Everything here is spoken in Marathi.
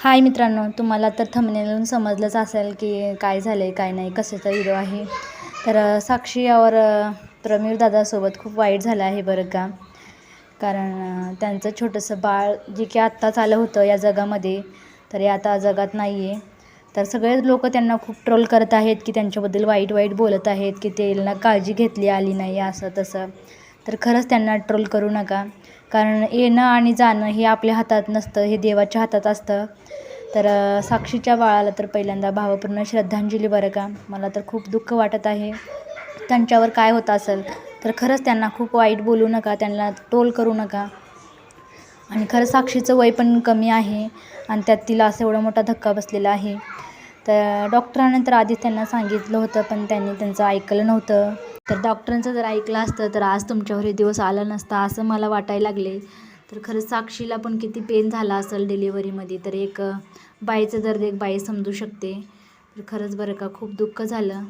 हाय मित्रांनो तुम्हाला तर थंबनेलवरून समजलंच असेल की काय झालं आहे काय नाही कशाचा व्हिडिओ आहे. तर साक्षी यावर प्रमीर दादासोबत खूप वाईट झालं आहे बरं का. कारण त्यांचं छोटंसं बाळ जे की आत्ताच आलं होतं या जगामध्ये तर हे आता जगात नाही आहे तर सगळे लोक त्यांना खूप ट्रोल करत आहेत की त्यांच्याबद्दल वाईट वाईट बोलत आहेत की त्यांना काळजी घेतली आली नाही असं तसं तर खरंच त्यांना ट्रोल करू नका. कारण येणं आणि जाणं हे आपल्या हातात नसतं हे देवाच्या हातात असतं. तर साक्षीच्या बाळाला तर पहिल्यांदा भावपूर्ण श्रद्धांजली बरं का? मला तर खूप दुःख वाटत आहे. त्यांच्यावर काय होत असेल? तर खरंच त्यांना खूप वाईट बोलू नका त्यांना ट्रोल करू नका. आणि खरं साक्षीचं वय पण कमी आहे आणि त्यात तिला असं एवढा मोठा धक्का बसलेला आहे. तर डॉक्टरांनी तर आधीच त्यांना सांगितलं होतं पण त्यांनी त्यांचं ऐकलं नव्हतं. तर डॉक्टरांचं जर ऐकलं असतं तर आज तुमच्यावर हे दिवस आला नसता असं मला वाटायला लागले. तर खरंच साक्षीला पण किती पेन झाला असेल डिलिव्हरीमध्ये तर एक बाईचं दर्द एक बाई समजू शकते. तर खरंच बरं का खूप दुःख झालं.